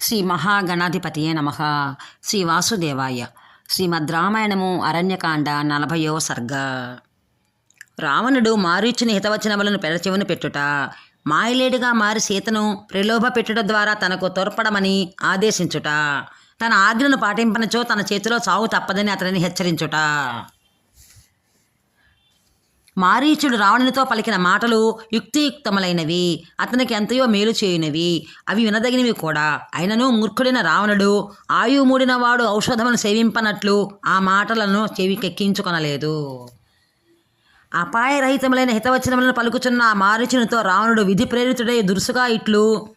శ్రీ మహాగణాధిపతియే నమ. శ్రీ వాసుదేవాయ. శ్రీమద్ రామాయణము అరణ్యకాండ నలభయో సర్గ. రావణుడు మారీచుని హితవచనములను పెడచెవును పెట్టుట మాయలేడుగా మారి సీతను ప్రలోభ పెట్టుట ద్వారా తనకు తోడ్పడమని ఆదేశించుట తన ఆజ్ఞను పాటింపనచో తన చేతిలో సాగు తప్పదని అతనిని హెచ్చరించుట. మారీచుడు రావణునితో పలికిన మాటలు యుక్తియుక్తములైనవి. అతనికి ఎంతయో మేలు చేయునవి. అవి వినదగినవి కూడా. అయినను మూర్ఖుడైన రావణుడు ఆయుమూడిన వాడు ఔషధమును సేవింపనట్లు ఆ మాటలను చెవికెక్కించుకొనలేదు. అపాయరహితములైన హితవచనములను పలుకుచున్న ఆ మారీచునితో రావణుడు విధి ప్రేరితుడై దురుసుగా ఇట్లు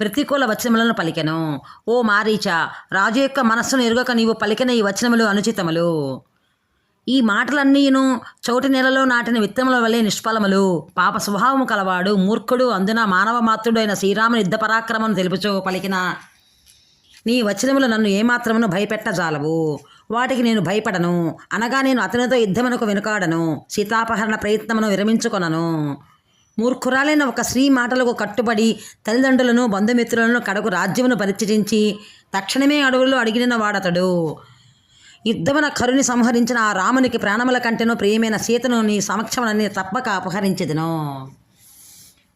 ప్రతికూల వచనములను పలికెను. ఓ మారీచ రాజు యొక్క మనస్సును ఎరుగక నీవు పలికిన ఈ వచనములు అనుచితములు. ఈ మాటలన్నీను చోటి నెలలో నాటిన విత్తముల వలె నిష్ఫలములు. పాప స్వభావము కలవాడు మూర్ఖుడు అందున మానవ మాతృడైన శ్రీరాముని యుద్ధ పరాక్రమం తెలుపుచో పలికిన నీ వచనములు నన్ను ఏమాత్రమును భయపెట్టజాలవు. వాటికి నేను భయపడను. అనగా నేను అతనితో యుద్ధమునకు వెనుకాడను. సీతాపహరణ ప్రయత్నమును విరమించుకొనను. మూర్ఖురాలైన ఒక స్త్రీ మాటలకు కట్టుబడి తల్లిదండ్రులను బంధుమిత్రులను కడకు రాజ్యమును పరిత్యజించి తక్షణమే అడవుల్లో అడిగిన వాడతడు. యుద్ధమున కరుని సంహరించిన ఆ రామునికి ప్రాణముల కంటేనో ప్రియమైన సీతను నీ సమక్షమునని తప్పక అపహరించదును.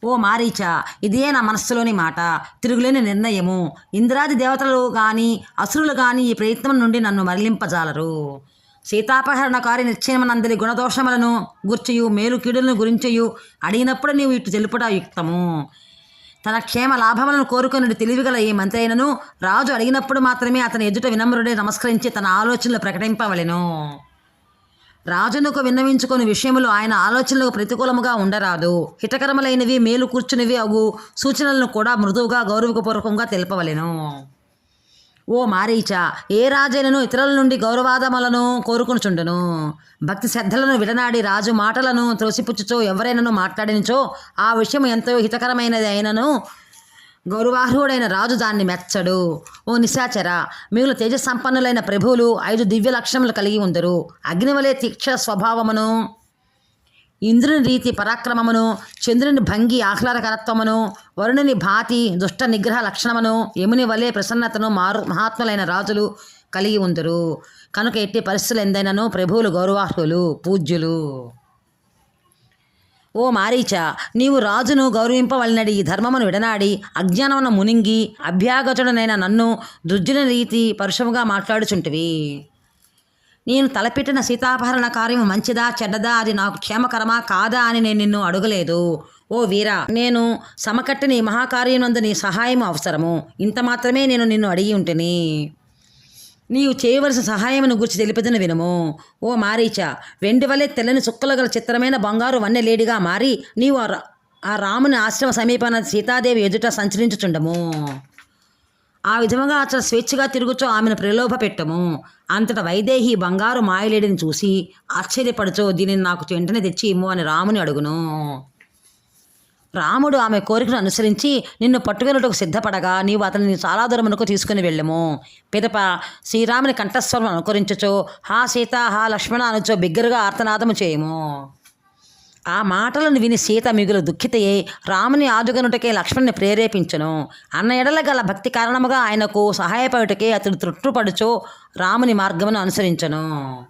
ఓ మారీచ ఇదే నా మనస్సులోని మాట. తిరుగులేని నిర్ణయము. ఇంద్రాది దేవతలు కానీ అసురులు కానీ ఈ ప్రయత్నం నుండి నన్ను మరలింపజాలరు. సీతాపహరణకారి నిశ్చయమనందరి గుణదోషములను గుర్చియు మేలు కీడులను గురించియు అడిగినప్పుడు నీవు ఇటు తెలుపుట యుక్తము. తన క్షేమ లాభములను కోరుకుని తెలివిగల ఈ మంత్రి అయినను రాజు అడిగినప్పుడు మాత్రమే అతని ఎదుట వినమ్రుడే నమస్కరించి తన ఆలోచనలు ప్రకటింపవలెను. రాజునకు విన్నవించుకొని విషయములు ఆయన ఆలోచనలకు ప్రతికూలముగా ఉండరాదు. హితకరములైనవి మేలు కూర్చునివి అగు సూచనలను కూడా మృదువుగా గౌరవపూర్వకంగా తెలుపవలెను. ఓ మారీచ ఏ రాజైనను ఇతరుల నుండి గౌరవాదములను కోరుకునుచుండును? భక్తి శ్రద్ధలను విడనాడి రాజు మాటలను త్రోసిపుచ్చుచో ఎవరైనను మాట్లాడినచో ఆ విషయం ఎంతో హితకరమైనది అయినను గౌరవార్హుడైన రాజు దాన్ని మెచ్చడు. ఓ నిశాచర మిగులు తేజసంపన్నులైన ప్రభువులు ఐదు దివ్య లక్షణములు కలిగి ఉందరు. అగ్నివలే తీక్ష స్వభావమును ఇంద్రుని రీతి పరాక్రమమును చంద్రుని భంగి ఆహ్లాదకరత్వమును వరుణుని భాతి దుష్ట నిగ్రహ లక్షణమును యముని వలె ప్రసన్నతను మారు మహాత్ములైన రాజులు కలిగి ఉందరు. కనుక ఎట్టి పరిస్థితులు ఎందైనను ప్రభువులు గౌరవార్హులు పూజ్యులు. ఓ మారీచ నీవు రాజును గౌరవింపవలనడి ఈ ధర్మమును విడనాడి అజ్ఞానమున మునింగి అభ్యాగతుడనైన నన్ను దుర్జున రీతి పరుషముగా మాట్లాడుచుంటివి. నేను తలపెట్టిన సీతాభరణ కార్యం మంచిదా చెడ్డదా? అది నాకు క్షేమకరమా? కాదా అని నేను నిన్ను అడగలేదు. ఓ వీరా నేను సమకట్టి నీ మహాకార్యనందు నీ సహాయం అవసరము. ఇంత మాత్రమే నేను నిన్ను అడిగి ఉంటిని. నీవు చేయవలసిన సహాయమును గురించి తెలిపదని వినము. ఓ మారీచ వెండి వలె తెల్లని చుక్కలు గల చిత్రమైన బంగారు వన్నెలేడిగా మారి నీవు ఆ రా- ఆ రాముని ఆశ్రమ సమీపాన సీతాదేవి ఎదుట సంచరించుచుండము. ఆ విధముగా అతను స్వేచ్ఛగా తిరుగుచో ఆమెను ప్రలోభ పెట్టము అంతట వైదేహి బంగారు మాయలేడిని చూసి ఆశ్చర్యపడుచో దీనిని నాకు వెంటనే తెచ్చి ఇమ్ము అని రాముని అడుగును. రాముడు ఆమె కోరికను అనుసరించి నిన్ను పట్టుకెళ్ళటకు సిద్ధపడగా నీవు అతనిని చాలా దూరమునకు తీసుకుని వెళ్ళము. పిదప శ్రీరాముని కంఠస్వరం అనుకరించుచో హా సీత హా లక్ష్మణ అనుచో బిగ్గరగా ఆర్తనాదము చేయము. ఆ మాటలను విని సీత మిగులు దుఃఖితయే రాముని ఆదుగనుటకే లక్ష్మణ్ని ప్రేరేపించను. అన్న ఎడల గల భక్తి కారణముగా ఆయనకు సహాయపడుటకే అతడు తృట్టుపడుచో రాముని మార్గమును అనుసరించను.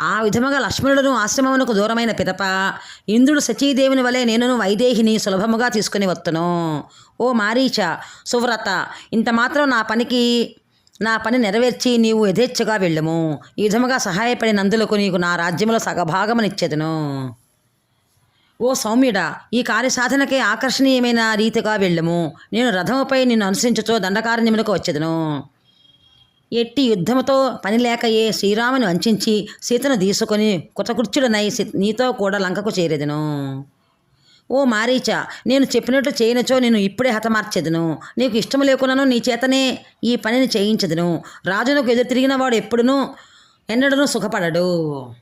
ఆ విధముగా లక్ష్మణుడును ఆశ్రమమునకు దూరమైన పిదప ఇంద్రుడు సచీదేవుని వలె నేనును వైదేహిని సులభముగా తీసుకుని వత్తును. ఓ మారీచ సువ్రత ఇంత మాత్రం నా పనికి నా పని నెరవేర్చి నీవు యథేచ్ఛగా వెళ్ళము. ఈ విధముగా సహాయపడినందులకు నీకు నా రాజ్యములో సగభాగమునిచ్చేదను. ఓ సౌమ్యుడా ఈ కార్యసాధనకే ఆకర్షణీయమైన రీతిగా వెళ్ళము. నేను రథముపై నిన్ను అనుసరించుతో దండకారణ్యములకు వచ్చేదను. ఎట్టి యుద్ధముతో పనిలేకయే శ్రీరాముని వంచి సీతను తీసుకొని కుతకృత్యుడనై నీతో కూడా లంకకు చేరేదను. ఓ మారీచ నేను చెప్పినట్టు చేయనచో నేను ఇప్పుడే హతమార్చెదను. నీకు ఇష్టం లేకున్నాను నీ చేతనే ఈ పనిని చేయించదును. రాజునకు ఎదురు తిరిగిన వాడు ఎప్పుడునూ ఎన్నడనూ సుఖపడడు.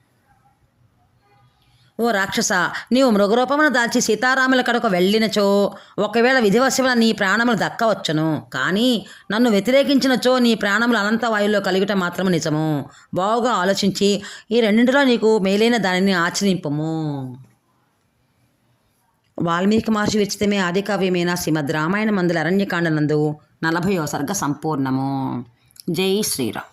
ఓ రాక్షస నీవు మృగరూపమును దాల్చి సీతారాముల కడకు వెళ్ళినచో ఒకవేళ విధివశమున నీ ప్రాణములు దక్కవచ్చును. కానీ నన్ను వ్యతిరేకించినచో నీ ప్రాణములు అనంత వాయువులో కలిగటం మాత్రము నిజము. బావుగా ఆలోచించి ఈ రెండింటిలో నీకు మేలైన దానిని ఆచరింపము. వాల్మీకి మహర్షి విచితమే ఆదికావ్యమైన శ్రీమద్ రామాయణ మందుల అరణ్యకాండ నందు నలభయో సర్గ సంపూర్ణము. జై శ్రీరామ్.